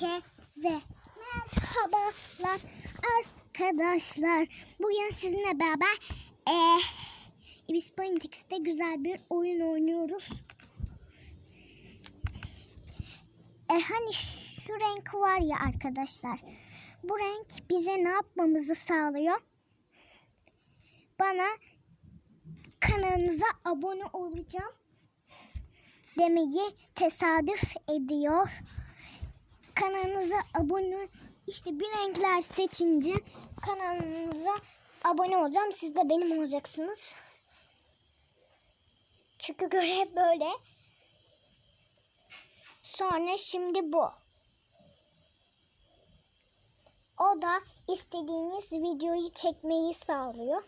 Herkese merhabalar arkadaşlar. Bugün sizinle beraber eee Ibis Politics'te güzel bir oyun oynuyoruz. E, hani şu renk var ya arkadaşlar. Bu renk bize ne yapmamızı sağlıyor? Bana kanalınıza abone olacağım demeyi tesadüf ediyor. Kanalınıza abone işte bir renkler seçince kanalınıza abone olacağım. Siz de benim olacaksınız. Çünkü görev böyle. Sonra şimdi bu. O da istediğiniz videoyu çekmeyi sağlıyor.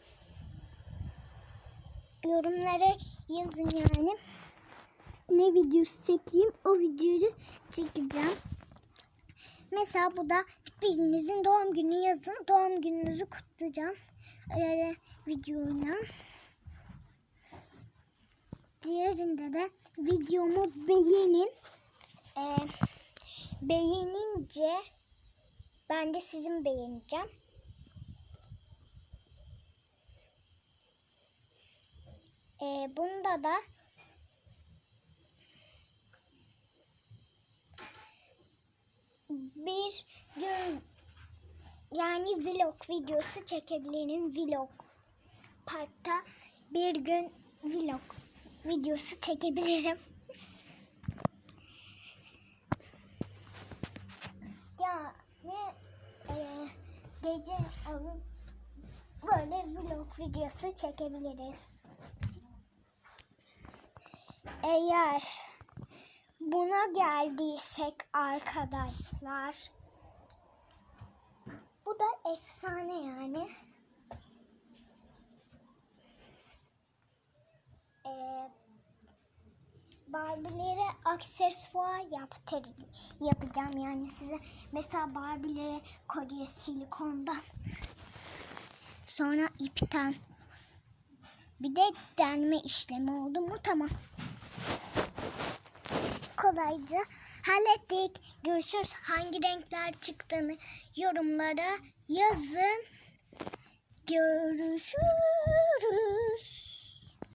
Yorumlara yazın yani ne videosu çekeyim o videoyu çekeceğim. Mesela bu da birinizin doğum günü yazın. Doğum gününüzü kutlayacağım. Öyle videoyla. Diğerinde de videomu beğenin. Ee, beğenince ben de sizin beğeneceğim. Ee, bunda da bir gün yani vlog videosu çekebilirim. Vlog. Parkta bir gün vlog videosu çekebilirim. ya ve e, gece alıp böyle vlog videosu çekebiliriz. Eğer buna geldiysek arkadaşlar bu da efsane yani. Ee, Barbie'lere aksesuar yaptır, yapacağım yani size. Mesela Barbie'lere kolye silikondan. Sonra ipten. Bir de denme işlemi oldu mu tamam kolayca hallettik. Görüşürüz. Hangi renkler çıktığını yorumlara yazın. Görüşürüz.